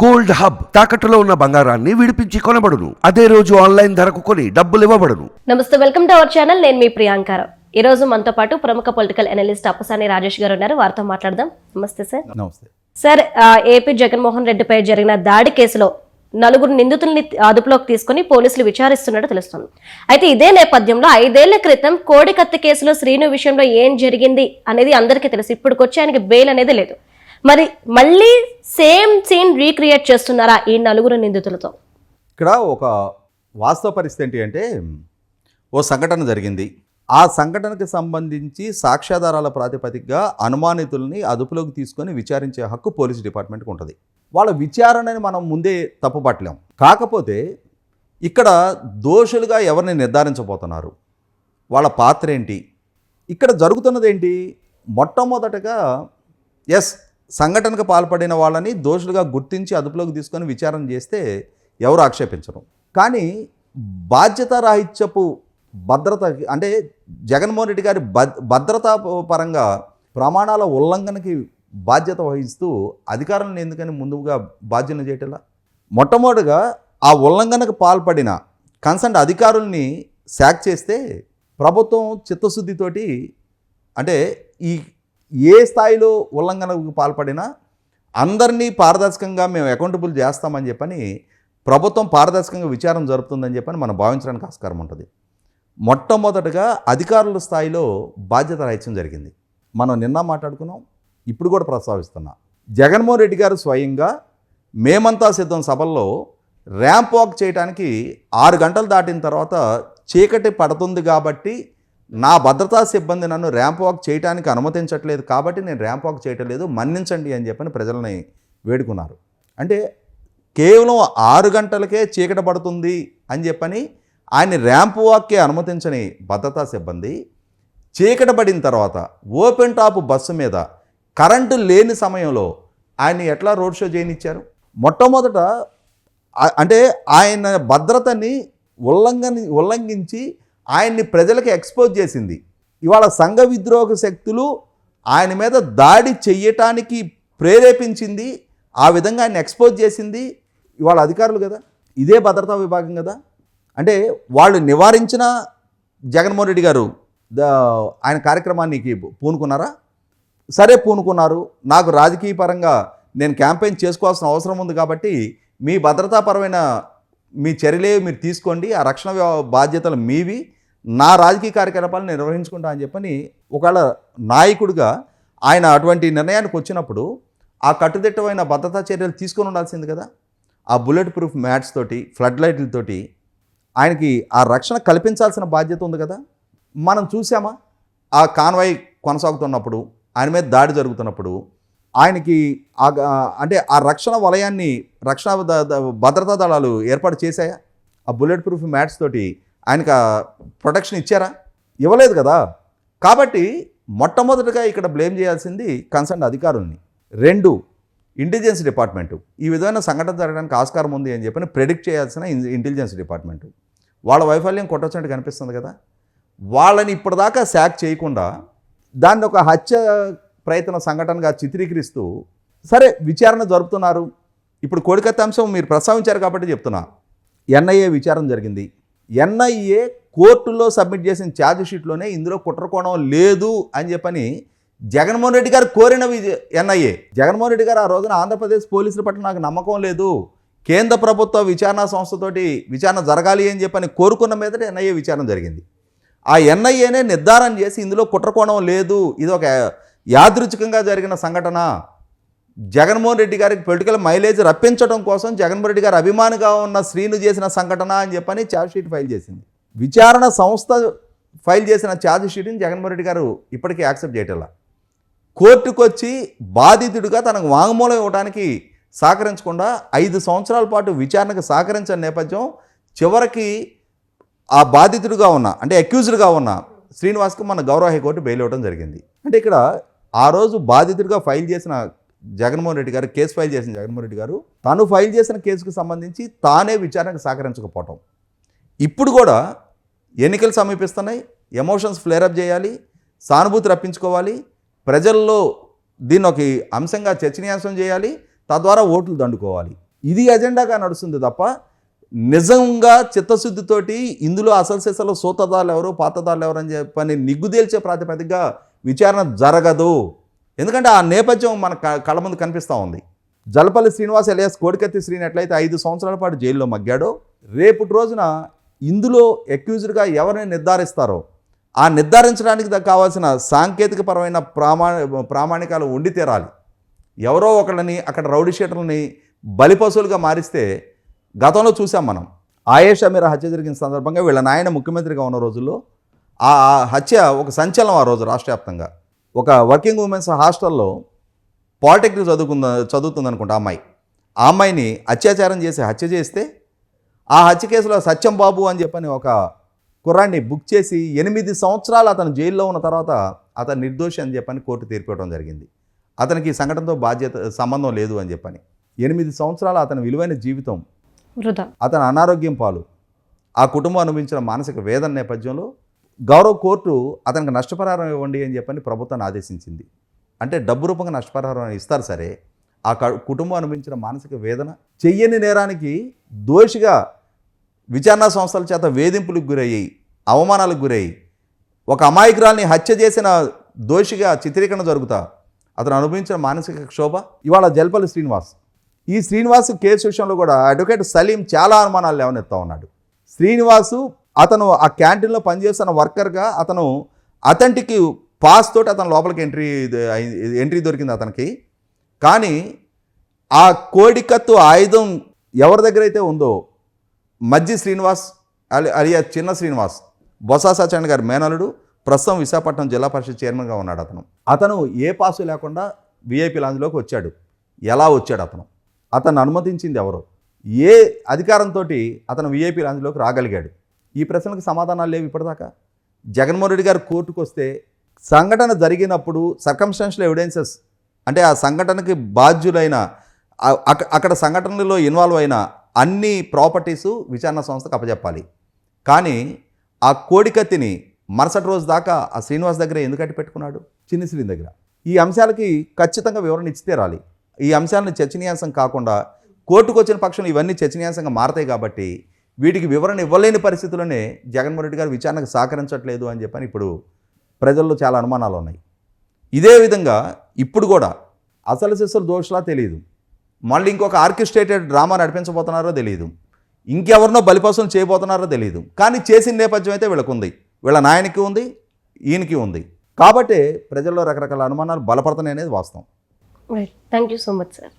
Gold hub తాకట్టులో ఉన్న బంగారాన్ని విడిపించి కొనబడును. అదే రోజు ఆన్లైన్ ధరకు కొని డబ్బులు ఇవ్వబడును. నమస్తే వెల్కమ్ టు అవర్ ఛానల్. నేను మీ ప్రియాంకారావు ఈ రోజు మనతో పాటు ప్రముఖ పొలిటికల్ అనలిస్ట్ అప్పసాని రాజేష్ గారు ఉన్నారు. వారితో మాట్లాడదాం. నమస్తే సార్. నమస్తే. సార్ ఆ, ఏపీ జగన్మోహన్ రెడ్డిపై జరిగిన దాడి కేసులో నలుగురు నిందితుల్ని అదుపులోకి తీసుకుని పోలీసులు విచారిస్తున్నట్టు తెలుస్తుంది. అయితే ఇదే నేపథ్యంలో ఐదేళ్ళ క్రితం కోడికత్తి కేసులో శ్రీను విషయంలో ఏం జరిగింది అనేది అందరికీ తెలుసు. ఇప్పటికొచ్చి ఆయనకి బెయిల్ అనేది లేదు. మరి మళ్ళీ సేమ్ సీన్ రీక్రియేట్ చేస్తున్నారా ఈ నలుగురు నిందితులతో? ఇక్కడ ఒక వాస్తవ పరిస్థితి ఏంటి అంటే ఓ సంఘటన జరిగింది. ఆ సంఘటనకు సంబంధించి సాక్ష్యాధారాల ప్రాతిపదికగా అనుమానితుల్ని అదుపులోకి తీసుకొని విచారించే హక్కు పోలీస్ డిపార్ట్మెంట్కి ఉంటుంది. వాళ్ళ విచారణని మనం ముందే తప్పుపట్టలేం. కాకపోతే ఇక్కడ దోషులుగా ఎవరిని నిర్ధారించబోతున్నారు? వాళ్ళ పాత్ర ఏంటి? ఇక్కడ జరుగుతున్నది ఏంటి? మొట్టమొదటగా ఎస్ సంఘటనకు పాల్పడిన వాళ్ళని దోషులుగా గుర్తించి అదుపులోకి తీసుకొని విచారణ చేస్తే ఎవరు ఆక్షేపించరు. కానీ బాధ్యతారాహిత్యపు భద్రత అంటే జగన్మోహన్ రెడ్డి గారి భద్రతా పరంగా ప్రమాణాల ఉల్లంఘనకి బాధ్యత వహిస్తూ అధికారులను ఎందుకని ముందుగా బాధ్యత చేయటలా? మొట్టమొదటిగా ఆ ఉల్లంఘనకు పాల్పడిన కన్సర్న్ అధికారుల్ని శాక్ చేస్తే ప్రభుత్వం చిత్తశుద్ధితోటి అంటే ఈ ఏ స్థాయిలో ఉల్లంఘనకు పాల్పడినా అందరినీ పారదర్శకంగా మేము అకౌంటబుల్ చేస్తామని చెప్పని ప్రభుత్వం పారదర్శకంగా విచారణ జరుపుతుందని చెప్పని మనం భావించడానికి ఆస్కారం ఉంటుంది. మొట్టమొదటగా అధికారుల స్థాయిలో బాధ్యత రాహిత్యం జరిగింది. మనం నిన్న మాట్లాడుకున్నాం ఇప్పుడు కూడా ప్రస్తావిస్తున్నా. జగన్మోహన్ రెడ్డి గారు స్వయంగా మేమంతా సిద్ధం సభల్లో ర్యాంప్ వాక్ చేయడానికి ఆరు గంటలు దాటిన తర్వాత చీకటి పడుతుంది కాబట్టి నా భద్రతా సిబ్బంది నన్ను ర్యాంప్ వాక్ చేయడానికి అనుమతించట్లేదు కాబట్టి నేను ర్యాంప్ వాక్ చేయటం లేదు మన్నించండి అని చెప్పని ప్రజలని వేడుకున్నారు. అంటే కేవలం ఆరు గంటలకే చీకట పడుతుంది అని చెప్పని ఆయన ర్యాంప్ వాక్కే అనుమతించని భద్రతా సిబ్బంది చీకట పడిన తర్వాత ఓపెన్ టాప్ బస్సు మీద కరెంటు లేని సమయంలో ఆయన ఎట్లా రోడ్ షో చేయనిచ్చారు? మొట్టమొదట అంటే ఆయన భద్రతని ఉల్లంఘని ఉల్లంఘించి ఆయన్ని ప్రజలకు ఎక్స్పోజ్ చేసింది. ఇవాళ సంఘ విద్రోహ శక్తులు ఆయన మీద దాడి చెయ్యటానికి ప్రేరేపించింది ఆ విధంగా ఆయన ఎక్స్పోజ్ చేసింది. ఇవాళ అధికారులు కదా? ఇదే భద్రతా విభాగం కదా? అంటే వాళ్ళు నివారించిన జగన్మోహన్ రెడ్డి గారు ఆయన కార్యక్రమానికి పూనుకున్నారా? సరే పూనుకున్నారు. నాకు రాజకీయ పరంగా నేను క్యాంపెయిన్ చేసుకోవాల్సిన అవసరం ఉంది కాబట్టి మీ భద్రతాపరమైన మీ చర్యలే మీరు తీసుకోండి ఆ రక్షణ బాధ్యతలు మీవి నా రాజకీయ కార్యకలాపాలు నిర్వహించుకుంటా అని చెప్పని ఒకవేళ నాయకుడిగా ఆయన అటువంటి నిర్ణయానికి వచ్చినప్పుడు ఆ కట్టుదిట్టమైన భద్రతా చర్యలు తీసుకొని ఉండాల్సింది కదా. ఆ బుల్లెట్ ప్రూఫ్ మ్యాట్స్ తోటి ఫ్లడ్ లైట్లతోటి ఆయనకి ఆ రక్షణ కల్పించాల్సిన బాధ్యత ఉంది కదా. మనం చూసామా ఆ కాన్వాయ్ కొనసాగుతున్నప్పుడు ఆయన మీద దాడి జరుగుతున్నప్పుడు ఆయనకి అంటే ఆ రక్షణ వలయాన్ని రక్షణ ద- భద్రతా దళాలు ఏర్పాటు చేశాయా? ఆ బుల్లెట్ ప్రూఫ్ మ్యాట్స్ తోటి ఆయనకి ప్రొటెక్షన్ ఇచ్చారా? ఇవ్వలేదు కదా. కాబట్టి మొట్టమొదటిగా ఇక్కడ బ్లేమ్ చేయాల్సింది కన్సర్న్ అధికారుల్ని. రెండు ఇంటెలిజెన్స్ డిపార్ట్మెంటు ఈ విధమైన సంఘటన జరగడానికి ఆస్కారం ఉంది అని చెప్పని ప్రెడిక్ట్ చేయాల్సిన ఇన్- ఇంటెలిజెన్స్ డిపార్ట్మెంటు వాళ్ళ వైఫల్యం కొట్టొచ్చినట్టు కనిపిస్తుంది కదా. వాళ్ళని ఇప్పటిదాకా శాక్ చేయకుండా దాన్ని ఒక హత్య ప్రయత్న సంఘటనగా చిత్రీకరిస్తూ సరే విచారణ జరుపుతున్నారు. ఇప్పుడు కోడికత్త అంశం మీరు ప్రస్తావించారు కాబట్టి చెప్తున్నా. ఎన్ఐఏ విచారణ జరిగింది. ఎన్ఐఏ కోర్టులో సబ్మిట్ చేసిన ఛార్జ్ షీట్లోనే ఇందులో కుట్రకోణం లేదు అని చెప్పని జగన్మోహన్ రెడ్డి గారు కోరిన ఎన్ఐఏ జగన్మోహన్ రెడ్డి గారు ఆ రోజున ఆంధ్రప్రదేశ్ పోలీసుల పట్ల నాకు నమ్మకం లేదు. కేంద్ర ప్రభుత్వ విచారణ సంస్థతోటి విచారణ జరగాలి అని చెప్పని కోరుకున్న మీదట ఎన్ఐఏ విచారణ జరిగింది. ఆ ఎన్ఐఏనే నిర్ధారణ చేసి ఇందులో కుట్రకోణం లేదు. ఇది ఒక యాదృచ్ఛికంగా జరిగిన సంఘటన జగన్మోహన్ రెడ్డి గారికి పొలిటికల్ మైలేజ్ రప్పించడం కోసం జగన్మోహన్ రెడ్డి గారు అభిమానిగా ఉన్న శ్రీను చేసిన సంఘటన అని చెప్పని ఛార్జ్ షీట్ ఫైల్ చేసింది. విచారణ సంస్థ ఫైల్ చేసిన ఛార్జ్ షీట్ని జగన్మోహన్ రెడ్డి గారు ఇప్పటికీ యాక్సెప్ట్ చేయటంలా. కోర్టుకు వచ్చి బాధితుడిగా తనకు వాంగ్మూలం ఇవ్వడానికి సహకరించకుండా ఐదు సంవత్సరాల పాటు విచారణకు సహకరించిన నేపథ్యం చివరికి ఆ బాధితుడిగా ఉన్న అంటే అక్యూజ్డ్గా ఉన్న శ్రీనివాస్కి మన గౌరవ హైకోర్టు బెయిల్ ఇవ్వడం జరిగింది. అంటే ఇక్కడ ఆ రోజు బాధితుడిగా ఫైల్ చేసిన జగన్మోహన్ రెడ్డి గారు కేసు ఫైల్ చేసిన జగన్మోహన్ రెడ్డి గారు తాను ఫైల్ చేసిన కేసుకు సంబంధించి తానే విచారణకు సహకరించకపోవటం. ఇప్పుడు కూడా ఎన్నికలు సమీపిస్తున్నాయి ఎమోషన్స్ ఫ్లేరప్ చేయాలి సానుభూతి రప్పించుకోవాలి ప్రజల్లో దీన్ని ఒక అంశంగా చర్చనీయాంశం చేయాలి తద్వారా ఓట్లు దండుకోవాలి. ఇది ఎజెండాగా నడుస్తుంది తప్ప నిజంగా చిత్తశుద్ధితోటి ఇందులో అసలు సిసలు సూతదారులు ఎవరు పాతదారులు ఎవరు అని చెప్పని నిగ్గుదేల్చే ప్రాతిపదికగా విచారణ జరగదు. ఎందుకంటే ఆ నేపథ్యం మన క- కళ్ళ ముందు కనిపిస్తూ ఉంది. జలపల్లి శ్రీనివాస్ ఎలియాస్ కోడికత్తి శ్రీని ఎట్లయితే ఐదు సంవత్సరాల పాటు జైల్లో మగ్గాడో రేపటి రోజున ఇందులో అక్యూజ్డ్గా ఎవరిని నిర్ధారిస్తారో ఆ నిర్ధారించడానికి కావాల్సిన సాంకేతికపరమైన ప్రామా ప్రామాణికాలు ఉండి తీరాలి. ఎవరో ఒకళ్ళని అక్కడ రౌడీ షీటర్లని బలిపశువులుగా మారిస్తే గతంలో చూసాం మనం. ఆయేషా మీరా హత్య జరిగిన సందర్భంగా వీళ్ళ నాయన ముఖ్యమంత్రిగా ఉన్న రోజుల్లో ఆ హత్య ఒక సంచలనం ఆ రోజు రాష్ట్ర వ్యాప్తంగా ఒక వర్కింగ్ ఉమెన్స్ హాస్టల్లో పాలిటెక్నిక్ చదువుకుంద చదువుతుంది అనుకుంటా అమ్మాయి. ఆ అమ్మాయిని అత్యాచారం చేసి హత్య చేస్తే ఆ హత్య కేసులో సత్యం బాబు అని చెప్పని ఒక కుర్రాన్ని బుక్ చేసి ఎనిమిది సంవత్సరాలు అతను జైల్లో ఉన్న తర్వాత అతను నిర్దోషి అని చెప్పని కోర్టు తీర్పు ఇవ్వడం జరిగింది. అతనికి ఈ సంఘటనతో బాధ్యత సంబంధం లేదు అని చెప్పని. ఎనిమిది సంవత్సరాలు అతని విలువైన జీవితం వృధా. అతని అనారోగ్యం పాలు. ఆ కుటుంబం అనుభవించిన మానసిక వేదన నేపథ్యంలో గౌరవ కోర్టు అతనికి నష్టపరిహారం ఇవ్వండి అని చెప్పని ప్రభుత్వాన్ని ఆదేశించింది. అంటే డబ్బు రూపంగా నష్టపరిహారం ఇస్తారు సరే ఆ కుటుంబం అనుభవించిన మానసిక వేదన చెయ్యని నేరానికి దోషిగా విచారణ సంస్థల చేత వేధింపులకు గురయ్యి అవమానాలకు గురయ్యి ఒక అమాయకురాల్ని హత్య చేసిన దోషిగా చిత్రీకరణ జరుగుతా అతను అనుభవించిన మానసిక క్షోభ ఇవాళ జల్పల్లి శ్రీనివాస్. ఈ శ్రీనివాస్ కేసు విషయంలో కూడా అడ్వకేట్ సలీం చాలా అనుమానాలు లేవనెత్తా ఉన్నాడు. శ్రీనివాసు అతను ఆ క్యాంటీన్లో పనిచేస్తున్న వర్కర్గా అతను అతనికి పాస్ తోటి అతను లోపలికి ఎంట్రీ ఎంట్రీ దొరికింది అతనికి. కానీ ఆ కోడికత్తు ఆయుధం ఎవరి దగ్గర అయితే ఉందో మజ్జి శ్రీనివాస్ అలియా చిన్న శ్రీనివాస్ బొత్స సత్యనారాయణ గారి మేనలుడు ప్రస్తుతం విశాఖపట్నం జిల్లా పరిషత్ చైర్మన్గా ఉన్నాడు అతను. అతను ఏ పాసు లేకుండా విఐపి లాంజ్లోకి వచ్చాడు. ఎలా వచ్చాడు అతను? అతను అనుమతించింది ఎవరు? ఏ అధికారంతో అతను విఐపి లాంజ్లోకి రాగలిగాడు? ఈ ప్రశ్నలకు సమాధానాలు లేవు ఇప్పటిదాకా. జగన్మోహన్ రెడ్డి గారు కోర్టుకు వస్తే సంఘటన జరిగినప్పుడు సర్కంస్టాన్షియల్ ఎవిడెన్సెస్ అంటే ఆ సంఘటనకి బాధ్యులైన అక్కడ సంఘటనలో ఇన్వాల్వ్ అయిన అన్ని ప్రాపర్టీసు విచారణ సంస్థకు అప్పచెప్పాలి కానీ ఆ కోడికత్తిని మరుసటి రోజు దాకా ఆ శ్రీనివాస్ దగ్గర ఎందుకు అట్టి పెట్టుకున్నాడు? చిన్ని శ్రీని దగ్గర. ఈ అంశాలకి ఖచ్చితంగా వివరణ ఇచ్చితే రాలి ఈ అంశాలను చర్చనీయాంశం కాకుండా కోర్టుకు వచ్చిన పక్షంలో ఇవన్నీ చర్చనీయాంశంగా మారతాయి కాబట్టి వీటికి వివరణ ఇవ్వలేని పరిస్థితుల్లోనే జగన్మోహన్ రెడ్డి గారు విచారణకు సహకరించట్లేదు అని చెప్పని ఇప్పుడు ప్రజల్లో చాలా అనుమానాలు ఉన్నాయి. ఇదే విధంగా ఇప్పుడు కూడా అసలు సిస్సులు దోషలా తెలియదు మళ్ళీ ఇంకొక ఆర్కిస్ట్రేటెడ్ డ్రామా నడిపించబోతున్నారో తెలియదు ఇంకెవరినో బలిపసం చేయబోతున్నారో తెలియదు కానీ చేసిన నేపథ్యం అయితే వీళ్ళకుంది వీళ్ళ నాయనకి ఉంది ఈయనకి ఉంది. కాబట్టి ప్రజల్లో రకరకాల అనుమానాలు బలపడతాయి అనేది వాస్తవం. Thank you so much sir